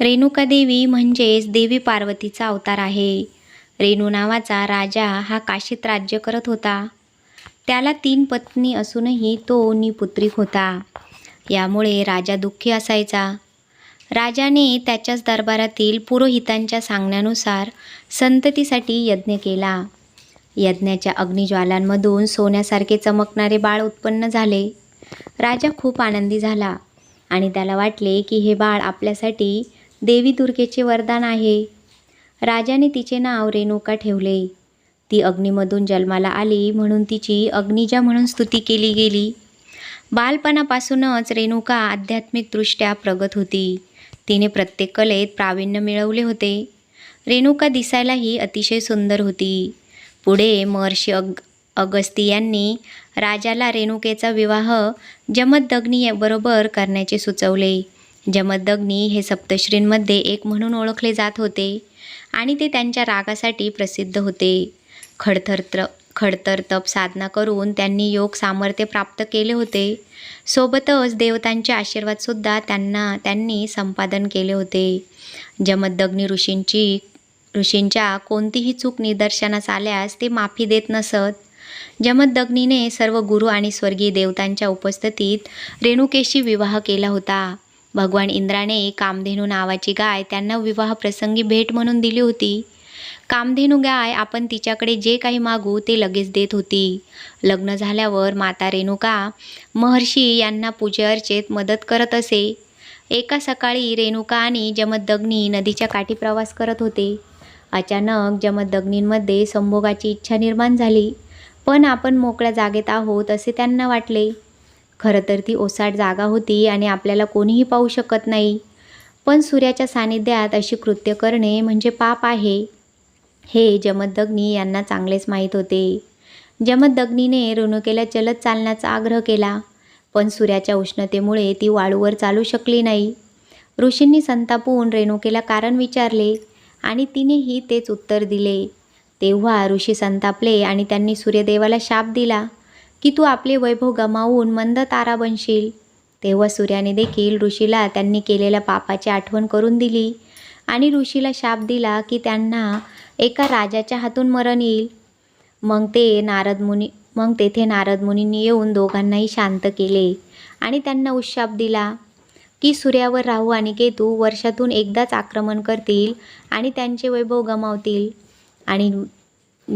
रेणुका देवी म्हणजेच देवी पार्वतीचा अवतार आहे. रेणू नावाचा राजा हा काशीत राज्य करत होता. त्याला तीन पत्नी असूनही तो निपुत्रिक होता. यामुळे राजा दुःखी असायचा. राजाने त्याच्याच दरबारातील पुरोहितांच्या सांगण्यानुसार संततीसाठी यज्ञ केला. यज्ञाच्या अग्निज्वालांमधून सोन्यासारखे चमकणारे बाळ उत्पन्न झाले. राजा खूप आनंदी झाला आणि त्याला वाटले की हे बाळ आपल्यासाठी देवी दुर्गेचे वरदान आहे. राजाने तिचे नाव रेणुका ठेवले. ती अग्नीमधून जन्माला आली म्हणून तिची अग्निजा म्हणून स्तुती केली गेली. बालपणापासूनच रेणुका आध्यात्मिकदृष्ट्या प्रगत होती. तिने प्रत्येक कलेत प्रावीण्य मिळवले होते. रेणुका दिसायलाही अतिशय सुंदर होती. पुढे महर्षी अग अगस्ती यांनी राजाला रेणुकेचा विवाह जमदग्नी बरोबर करण्याचे सुचवले. जमदग्नी हे सप्तश्रींमध्ये एक म्हणून ओळखले जात होते आणि ते त्यांच्या रागासाठी प्रसिद्ध होते. खडथरत्र खडतर तप साधना करून त्यांनी योग सामर्थ्य प्राप्त केले होते. सोबतच देवतांचे आशीर्वादसुद्धा त्यांना त्यांनी संपादन केले होते. जमदग्नी ऋषींची ऋषींच्या कोणतीही चूक निदर्शनास आल्यास ते माफी देत नसत. जमदग्नीने सर्व गुरु आणि स्वर्गीय देवतांच्या उपस्थितीत रेणुकेशी विवाह केला होता. भगवान इंद्राने कामधेनू नावाची गाय त्यांना विवाहप्रसंगी भेट म्हणून दिली होती. कामधेनू गाय आपण तिच्याकडे जे काही मागू ते लगेच देत होती. लग्न झाल्यावर माता रेणुका महर्षी यांना पूजेअर्चेत मदत करत असे. एका सकाळी रेणुका आणि जमदग्नी नदीच्या काठी प्रवास करत होते. अचानक जमदग्नींमध्ये संभोगाची इच्छा निर्माण झाली. पण आपण मोकळ्या जागेत आहोत असे त्यांना वाटले. खरं तर ती ओसाड जागा होती आणि आपल्याला कोणीही पाहू शकत नाही. पण सूर्याच्या सानिध्यात अशी कृत्य करणे म्हणजे पाप आहे. हे जमदग्नी यांना चांगलेच माहीत होते. जमदग्नीने रेणुकेला जलद चालण्याचा आग्रह केला पण सूर्याच्या उष्णतेमुळे ती वाळूवर चालू शकली नाही. ऋषींनी संतापून रेणुकेला कारण विचारले आणि तिनेही तेच उत्तर दिले. तेव्हा ऋषी संतापले आणि त्यांनी सूर्यदेवाला शाप दिला. की तू आपले वैभव गमावून मंद तारा बनशील. तेव्हा सूर्याने देखील ऋषीला त्यांनी केलेल्या पापाची आठवण करून दिली आणि ऋषीला शाप दिला की त्यांना एका राजाच्या हातून मरण येईल. मग ते नारद मुनी मग तेथे नारद मुनींनी येऊन दोघांनाही शांत केले आणि त्यांना उशाप दिला की सूर्यावर राहू आणि केतू वर्षातून एकदाच आक्रमण करतील आणि त्यांचे वैभव गमावतील. आणि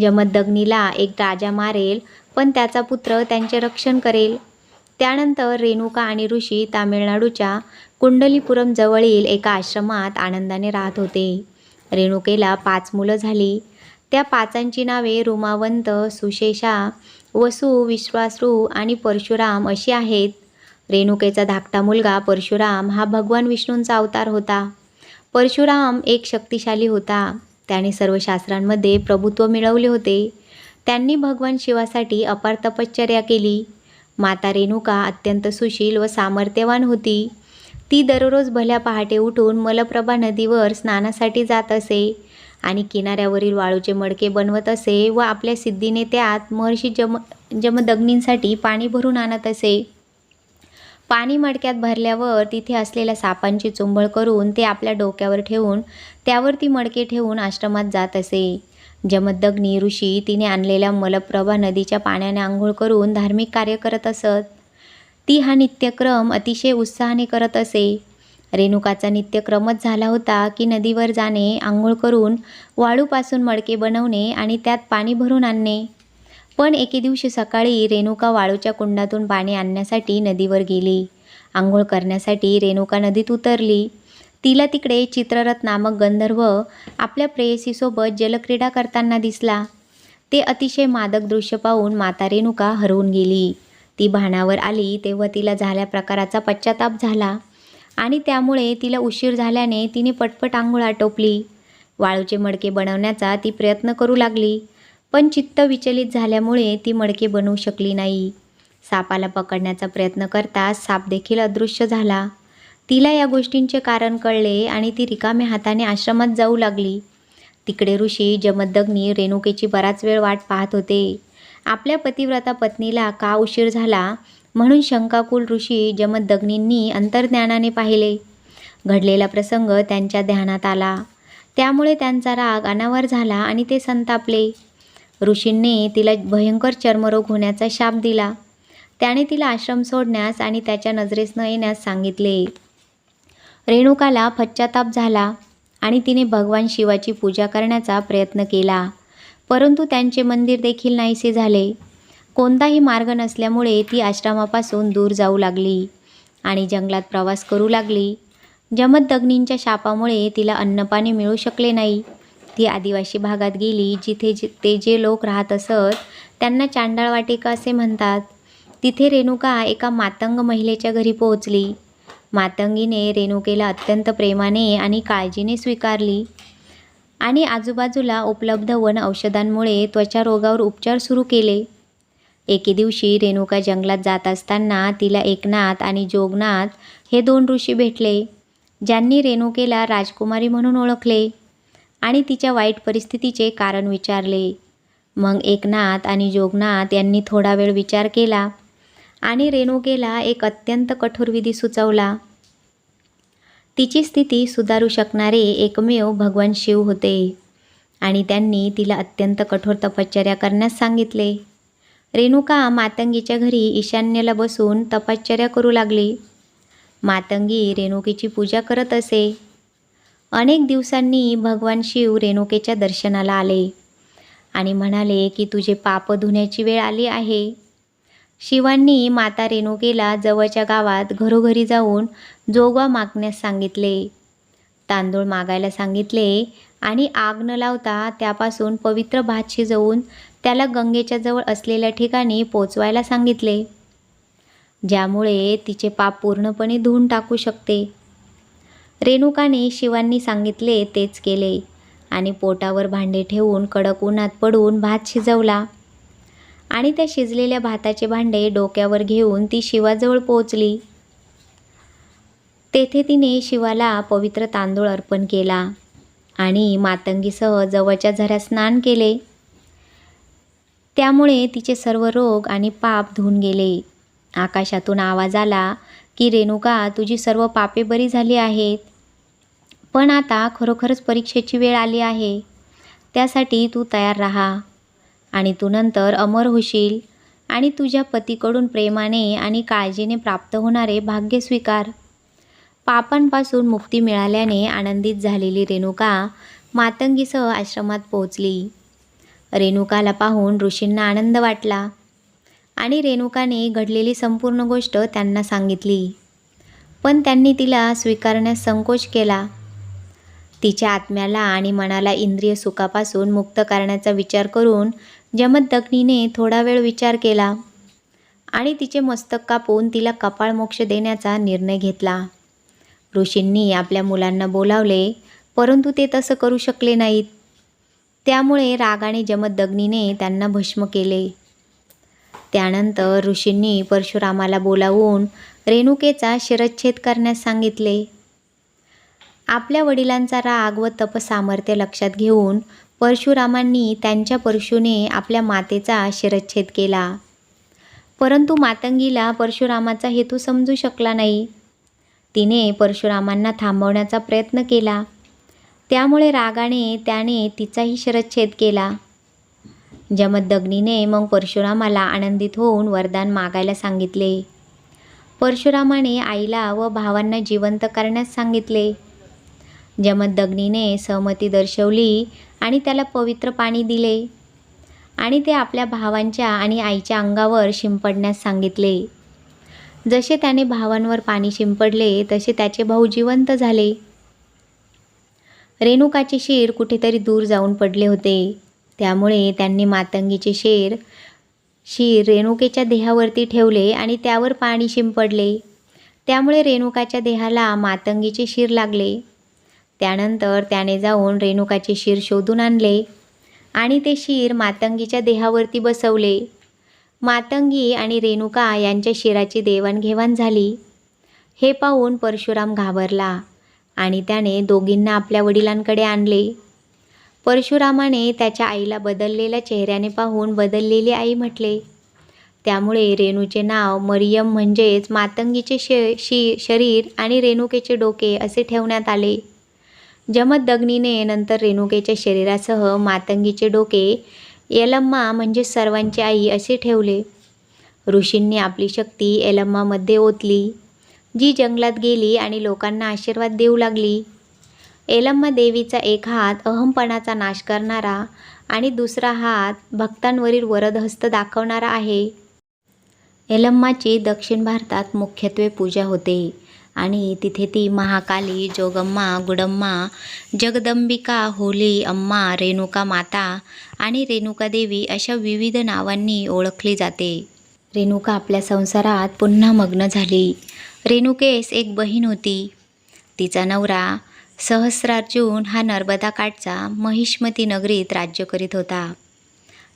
जमदग्नीला एक राजा मारेल पण त्याचा पुत्र त्यांचे रक्षण करेल. त्यानंतर रेणुका आणि ऋषी तामिळनाडूच्या कुंडलीपुरम जवळील एका आश्रमात आनंदाने राहत होते. रेणुकेला पाच मुलं झाली. त्या पाचांची नावे रुमावंत सुशेषा वसु विश्वासरू आणि परशुराम अशी आहेत. रेणुकेचा धाकटा मुलगा परशुराम हा भगवान विष्णूंचा अवतार होता. परशुराम एक शक्तिशाली होता. त्याने सर्व शास्त्रांमध्ये प्रभुत्व मिळवले होते. त्यांनी भगवान शिवासाठी अपार तपश्चर्या केली. माता रेणुका अत्यंत सुशील व सामर्थ्यवान होती. ती दररोज भल्या पहाटे उठून मलप्रभा नदीवर स्नानासाठी जात असे आणि किनाऱ्यावरील वाळूचे मडके बनवत असे व आपल्या सिद्धीने त्यात महर्षी जम जमदग्नींसाठी पाणी भरून आणत असे. पाणी मडक्यात भरल्यावर तिथे असलेल्या सापांची चुंबळ करून ते आपल्या डोक्यावर ठेवून त्यावर ती मडके ठेवून आश्रमात जात असे. जमदग्नी ऋषी तिने आणलेल्या मलप्रभा नदीच्या पाण्याने आंघोळ करून धार्मिक कार्य करत असत. ती हा नित्यक्रम अतिशय उत्साहाने करत असे. रेणुकाचा नित्यक्रमच झाला होता की नदीवर जाणे आंघोळ करून वाळूपासून मडके बनवणे आणि त्यात पाणी भरून आणणे. पण एके दिवशी सकाळी रेणुका वाळूच्या कुंडातून पाणी आणण्यासाठी नदीवर गेली. आंघोळ करण्यासाठी रेणुका नदीत उतरली. तिला तिकडे चित्ररथ नामक गंधर्व आपल्या प्रेयसीसोबत जलक्रीडा करताना दिसला. ते अतिशय मादक दृश्य पाहून माता रेणुका हरवून गेली. ती भानावर आली तेव्हा तिला झाल्या प्रकाराचा पश्चाताप झाला आणि त्यामुळे तिला उशीर झाल्याने तिने पटपट आंघोळ आटोपली. वाळूचे मडके बनवण्याचा ती प्रयत्न करू लागली पण चित्त विचलित झाल्यामुळे ती मडके बनवू शकली नाही. सापाला पकडण्याचा प्रयत्न करताच साप देखील अदृश्य झाला. तिला या गोष्टींचे कारण कळले आणि ती रिकाम्या हाताने आश्रमात जाऊ लागली. तिकडे ऋषी जमदग्नी रेणुकेची बराच वेळ वाट पाहत होते. आपल्या पतिव्रता पत्नीला का उशीर झाला? म्हणून शंकाकुल ऋषी जमदग्नींनी अंतर्ज्ञानाने पाहिले. घडलेला प्रसंग त्यांच्या ध्यानात आला. त्यामुळे त्यांचा राग अनावर झाला आणि ते संतापले. ऋषींनी तिला भयंकर चर्मरोग होण्याचा शाप दिला. त्याने तिला आश्रम सोडण्यास आणि त्याच्या नजरेस न येण्यास सांगितले. रेणुकाला पश्चाताप झाला आणि तिने भगवान शिवाची पूजा करण्याचा प्रयत्न केला. परंतु त्यांचे मंदिर देखील नाहीसे झाले. कोणताही मार्ग नसल्यामुळे ती आश्रमापासून दूर जाऊ लागली आणि जंगलात प्रवास करू लागली. जमदग्नींच्या शापामुळे तिला अन्नपाणी मिळू शकले नाही. ती आदिवासी भागात गेली जिथे जे ते जे लोक राहत असत त्यांना चांडाळ वाटिका असे म्हणतात. तिथे रेणुका एका मातंग महिलेच्या घरी पोहोचली. मातंगीने रेणुकेला अत्यंत प्रेमाने आणि काळजीने स्वीकारली. आणि आजूबाजूला उपलब्ध वन औषधांमुळे त्वचा रोगावर उपचार सुरू केले. एके दिवशी रेणुका जंगलात जात असताना तिला एकनाथ आणि जोगनाथ हे दोन ऋषी भेटले ज्यांनी रेणुकेला राजकुमारी म्हणून ओळखले आणि तिच्या वाईट परिस्थितीचे कारण विचारले. मग एकनाथ आणि जोगनाथ यांनी थोडा वेळ विचार केला. आणि रेणुकेला एक अत्यंत कठोर विधी सुचवला. तिची स्थिती सुधारू शकणारे एकमेव भगवान शिव होते आणि त्यांनी तिला अत्यंत कठोर तपश्चर्या करण्यास सांगितले. रेणुका मातंगीच्या घरी ईशान्येला बसून तपश्चर्या करू लागली. मातंगी रेणुकेची पूजा करत असे. अनेक दिवसांनी भगवान शिव रेणुकेच्या दर्शनाला आले आणि म्हणाले की तुझे पाप धुण्याची वेळ आली आहे. शिवांनी माता रेणुकेला जवळच्या गावात घरोघरी जाऊन जोगवा मागण्यास सांगितले. तांदूळ मागायला सांगितले आणि आग न लावता त्यापासून पवित्र भात शिजवून त्याला गंगेच्या जवळ असलेल्या ठिकाणी पोचवायला सांगितले. ज्यामुळे तिचे पाप पूर्णपणे धुवून टाकू शकते. रेणुकाने शिवांनी सांगितले तेच केले आणि पोटावर भांडे ठेवून कडक उन्हात पडून भात शिजवला. आणि त्या शिजलेल्या भाताचे भांडे डोक्यावर घेऊन ती शिवाजवळ पोहोचली. तेथे तिने शिवाला पवित्र तांदूळ अर्पण केला आणि मातंगीसह जवळच्या झऱ्यात स्नान केले. त्यामुळे तिचे सर्व रोग आणि पाप धुवून गेले. आकाशातून आवाज आला की रेणुका तुझी सर्व पापे बरी झाली आहेत. पण आता खरोखरच परीक्षेची वेळ आली आहे. त्यासाठी तू तयार राहा. आणि तू नंतर अमर होशील. आणि तुझ्या पतीकडून प्रेमाने आणि काळजीने प्राप्त होणारे भाग्य स्वीकार. पापांपासून मुक्ती मिळाल्याने आनंदित झालेली रेणुका मातंगीसह आश्रमात पोहोचली. रेणुकाला पाहून ऋषींना आनंद वाटला आणि रेणुकाने घडलेली संपूर्ण गोष्ट त्यांना सांगितली. पण त्यांनी तिला स्वीकारण्यास संकोच केला. तिच्या आत्म्याला आणि मनाला इंद्रिय सुखापासून मुक्त करण्याचा विचार करून जमदग्नीने थोडा वेळ विचार केला आणि तिचे मस्तक कापून तिला कपाळ मोक्ष देण्याचा निर्णय घेतला. ऋषींनी आपल्या मुलांना बोलावले परंतु ते तसं करू शकले नाहीत. त्यामुळे रागाने जमदग्नीने त्यांना भस्म केले. त्यानंतर ऋषींनी परशुरामाला बोलावून रेणुकेचा शिरच्छेद करण्यास सांगितले. आपल्या वडिलांचा राग व तपसामर्थ्य लक्षात घेऊन परशुरामांनी त्यांच्या परशुने आपल्या मातेचा शिरच्छेद केला. परंतु मातंगीला परशुरामाचा हेतू समजू शकला नाही. तिने परशुरामांना थांबवण्याचा प्रयत्न केला. त्यामुळे रागाने त्याने तिचाही शिरच्छेद केला. जमदग्नीने मग परशुरामाला आनंदित होऊन वरदान मागायला सांगितले. परशुरामाने आईला व भावांना जिवंत करण्यास सांगितले. जमदग्नीने सहमती दर्शवली आणि त्याला पवित्र पाणी दिले. आणि ते आपल्या भावांच्या आणि आईच्या अंगावर शिंपडण्यास सांगितले. जसे त्याने भावांवर पाणी शिंपडले तसे त्याचे भाऊ जिवंत झाले. रेणुकाचे शेर कुठेतरी दूर जाऊन पडले होते. त्यामुळे त्यांनी मातंगीचे शेर शिर रेणुकेच्या देहावरती ठेवले आणि त्यावर पाणी शिंपडले. त्यामुळे रेणुकाच्या देहाला मातंगीचे शिर लागले. त्यानंतर त्याने जाऊन रेणुकाचे शिर शोधून आणले आणि ते शिर मातंगीच्या देहावरती बसवले. मातंगी आणि रेणुका यांच्या शिराची देवाणघेवाण झाली. हे पाहून परशुराम घाबरला आणि त्याने दोघींना आपल्या वडिलांकडे आणले. परशुरामाने त्याच्या आईला बदललेल्या चेहऱ्याने पाहून बदललेली आई म्हटले त्यामुळे रेणूचे नाव मरियम म्हणजेच मातंगीचे शे शी शरीर आणि रेणुकेचे डोके असे ठेवण्यात आले. जमदग्नीने नंतर रेणुकेच्या शरीरासह मातंगीचे डोके यलम्मा म्हणजे सर्वांची आई असे ठेवले. ऋषींनी आपली शक्ती यलम्मामध्ये ओतली. जी जंगलात गेली आणि लोकांना आशीर्वाद देऊ लागली. एलम्मा देवीचा एक हात अहमपणाचा नाश करणारा आणि दुसरा हात भक्तांवरील वरदहस्त दाखवणारा आहे. एलम्माची दक्षिण भारतात मुख्यत्वे पूजा होते. आणि तिथे ती महाकाली जोगम्मा गुडम्मा जगदंबिका होली अम्मा रेणुका माता आणि रेणुका देवी अशा विविध नावांनी ओळखली जाते. रेणुका आपल्या संसारात पुन्हा मग्न झाली. रेणुकेस एक बहीण होती. तिचा नवरा सहस्रार्जुन हा नर्मदा काठचा महिष्मती नगरीत राज्य करीत होता.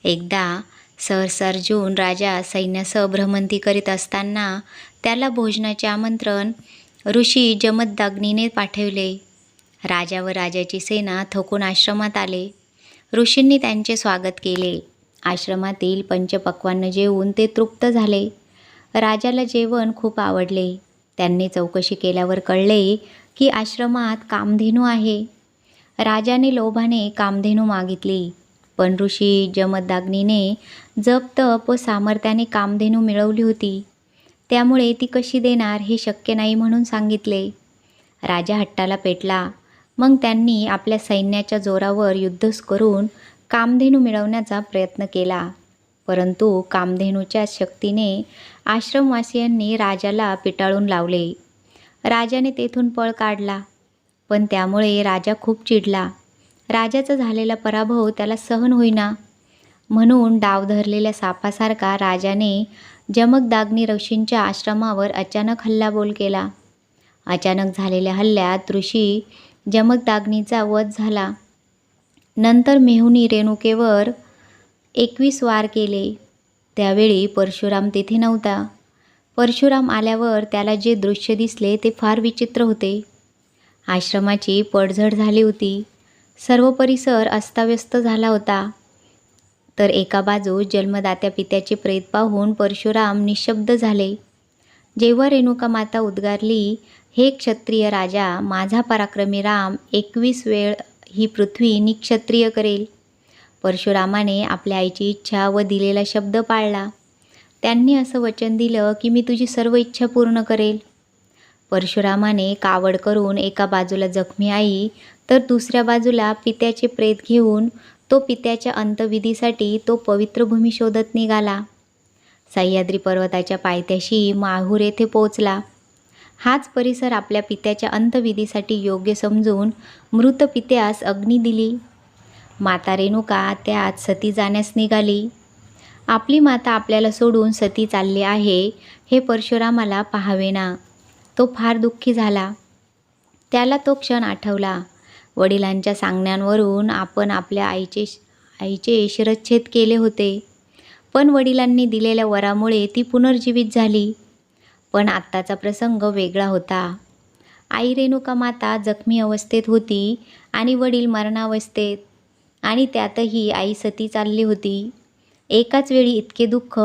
एकदा सहस्रार्जुन राजा सैन्यासह भ्रमंती करीत असताना त्याला भोजनाचे आमंत्रण ऋषी जमदग्नीने पाठवले. राजा व राजाची सेना थकून आश्रमात आले. ऋषींनी त्यांचे स्वागत केले. आश्रमातील पंचपक्वांना जेवून ते तृप्त झाले. राजाला जेवण खूप आवडले. त्यांनी चौकशी केल्यावर कळले की आश्रमात कामधेनू आहे. राजाने लोभाने कामधेनू मागितली. पण ऋषी जमदग्नीने जप तप व सामर्थ्याने कामधेनू मिळवली होती. त्यामुळे ती कशी देणार हे शक्य नाही म्हणून सांगितले. राजा हट्टाला पेटला. मग त्यांनी आपल्या सैन्याच्या जोरावर युद्धच करून कामधेनू मिळवण्याचा प्रयत्न केला. परंतु कामधेनूच्या शक्तीने आश्रमवासियांनी राजाला पिटाळून लावले. राजाने तेथून पळ काढला. पण त्यामुळे राजा खूप चिडला. राजाचा झालेला पराभव त्याला सहन होईना. म्हणून डाव धरलेल्या सापासारखा राजाने जमकदाग्नी ऋषींच्या आश्रमावर अचानक हल्लाबोल केला. अचानक झालेल्या हल्ल्यात ऋषी जमकदाग्नीचा वध झाला. नंतर मेहुनी रेणुकेवर एकवीस वार केले. त्यावेळी परशुराम तेथे नव्हता. परशुराम आल्यावर त्याला जे दृश्य दिसले ते फार विचित्र होते. आश्रमाची पडझड झाली होती. सर्व परिसर अस्ताव्यस्त झाला होता. तर एका बाजूस जन्मदात्या पित्याचे प्रेत पाहून परशुराम निशब्द झाले. जेव्हा रेणुका माता उद्गारली हे क्षत्रिय राजा माझा पराक्रमी राम एकवीस वेळ ही पृथ्वी निक्षत्रिय करेल. परशुरामाने आपल्या आईची इच्छा व दिलेला शब्द पाळला. त्यांनी असं वचन दिलं की मी तुझी सर्व इच्छा पूर्ण करेल. परशुरामाने कावड करून एका बाजूला जखमी आई तर दुसऱ्या बाजूला पित्याचे प्रेत घेऊन तो पित्याच्या अंतविधीसाठी तो पवित्र भूमी शोधत निघाला. सह्याद्री पर्वताच्या पायथ्याशी माहूर येथे पोचला हाच परिसर आपल्या पित्याच्या अंतविधीसाठी योग्य समजून मृत पित्यास अग्नी दिली. माता रेणुका त्यात सती जाण्यास निघाली. आपली माता आपल्याला सोडून सती चालली आहे हे परशुरामाला पाहावेना. तो फार दुःखी झाला. त्याला तो क्षण आठवला. वडिलांच्या सांगण्यांवरून आपण आपल्या आईचे आईचे शिरच्छेद केले होते. पण वडिलांनी दिलेल्या वरामुळे ती पुनर्जीवित झाली. पण आत्ताचा प्रसंग वेगळा होता. आई रेणुका माता जखमी अवस्थेत होती आणि वडील मरणावस्थेत आणि त्यातही आई सती चालली होती. एकाच वेळी इतके दुःख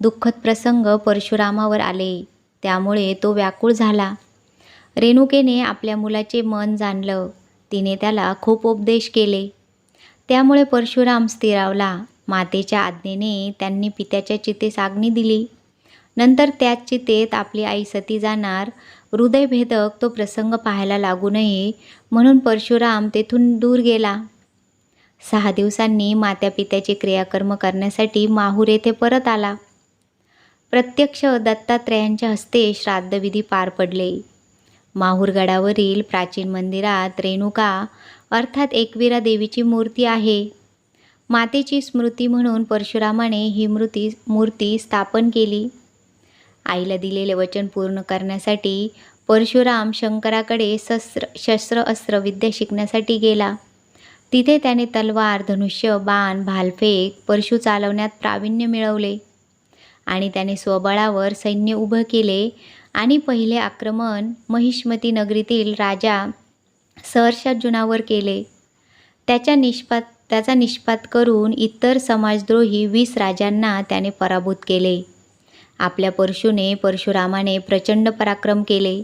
दुःखद प्रसंग परशुरामावर आले. त्यामुळे तो व्याकुळ झाला. रेणुकेने आपल्या मुलाचे मन जाणलं. तिने त्याला खूप उपदेश केले. त्यामुळे परशुराम स्थिरावला. मातेच्या आज्ञेने त्यांनी पित्याच्या चितेस आग्नी दिली. नंतर त्याच चितेत आपली आई सती जाणार. हृदयभेदक तो प्रसंग पाहायला लागू नये म्हणून परशुराम तेथून दूर गेला. सहा दिवसांनी मात्या पित्याचे क्रियाकर्म करण्यासाठी माहूर येथे परत आला. प्रत्यक्ष दत्तात्रयांच्या हस्ते श्राद्धविधी पार पडले. माहूरगडावरील प्राचीन मंदिरात रेणुका अर्थात एकविरा देवीची मूर्ती आहे. मातेची स्मृती म्हणून परशुरामाने ही मूर्ती मूर्ती स्थापन केली. आईला दिलेले वचन पूर्ण करण्यासाठी परशुराम शंकराकडे शस्त्र शस्त्र अस्त्र विद्या शिकण्यासाठी गेला. तिथे त्याने तलवार धनुष्य बाण भालफेक परशु चालवण्यात प्रावीण्य मिळवले. आणि त्याने स्वबळावर सैन्य उभं केले. आणि पहिले आक्रमण महिष्मती नगरीतील राजा सहर्षार्जुनावर केले. त्याच्या निष्पात त्याचा निष्पात करून इतर समाजद्रोही वीस राजांना त्याने पराभूत केले. आपल्या परशुने परशुरामाने प्रचंड पराक्रम केले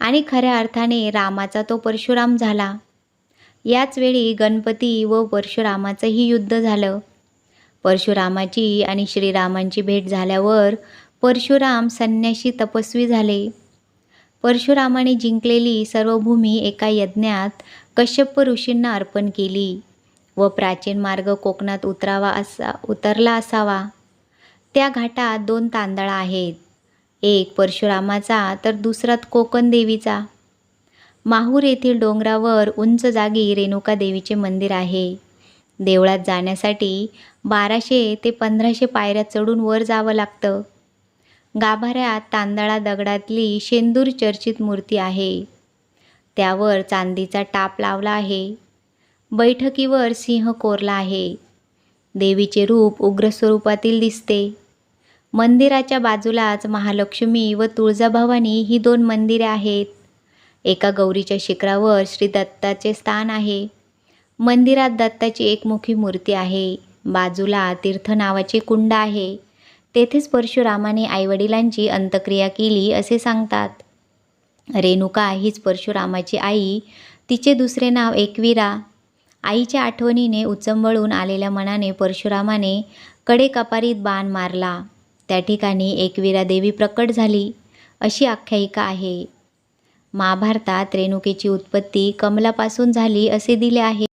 आणि खऱ्या अर्थाने रामाचा तो परशुराम झाला. याच वेळी गणपती व परशुरामाचंही युद्ध झालं. परशुरामाची आणि श्रीरामांची भेट झाल्यावर परशुराम संन्याशी तपस्वी झाले. परशुरामाने जिंकलेली सर्व भूमी एका यज्ञात कश्यप ऋषींना अर्पण केली व प्राचीन मार्ग कोकणात उतरावा असा उतरला असावा. त्या घाटात दोन तांदळा आहेत. एक परशुरामाचा तर दुसरा कोकण देवीचा. माहूर येथील डोंगरावर उंच जागी रेणुका देवीचे मंदिर आहे. देवळात जाण्यासाठी बाराशे ते पंधराशे पायऱ्या चढून वर जावं लागतं. गाभाऱ्यात तांदळा दगडातली शेंदूर चर्चित मूर्ती आहे. त्यावर चांदीचा टाप लावला आहे. बैठकीवर सिंह कोरला आहे. देवीचे रूप उग्र स्वरूपातील दिसते. मंदिराच्या बाजूलाच महालक्ष्मी व तुळजाभवानी ही दोन मंदिरे आहेत. एका गौरीच्या शिखरावर श्री दत्ताचे स्थान आहे. मंदिरात दत्ताची एकमुखी मूर्ती आहे. बाजूला तीर्थ नावाचे कुंड आहे. तेथेच परशुरामाने आईवडिलांची अंत्यक्रिया केली असे सांगतात. रेणुका हीच परशुरामाची आई तिचे दुसरे नाव एकवीरा. आईच्या आठवणीने उचंबळून आलेल्या मनाने परशुरामाने कडेकपारीत बाण मारला. त्या ठिकाणी एकवीरा देवी प्रकट झाली. अशी आख्यायिका आहे. महाभारतात रेणुकेची उत्पत्ती कमलापासून झाली असे दिले आहे.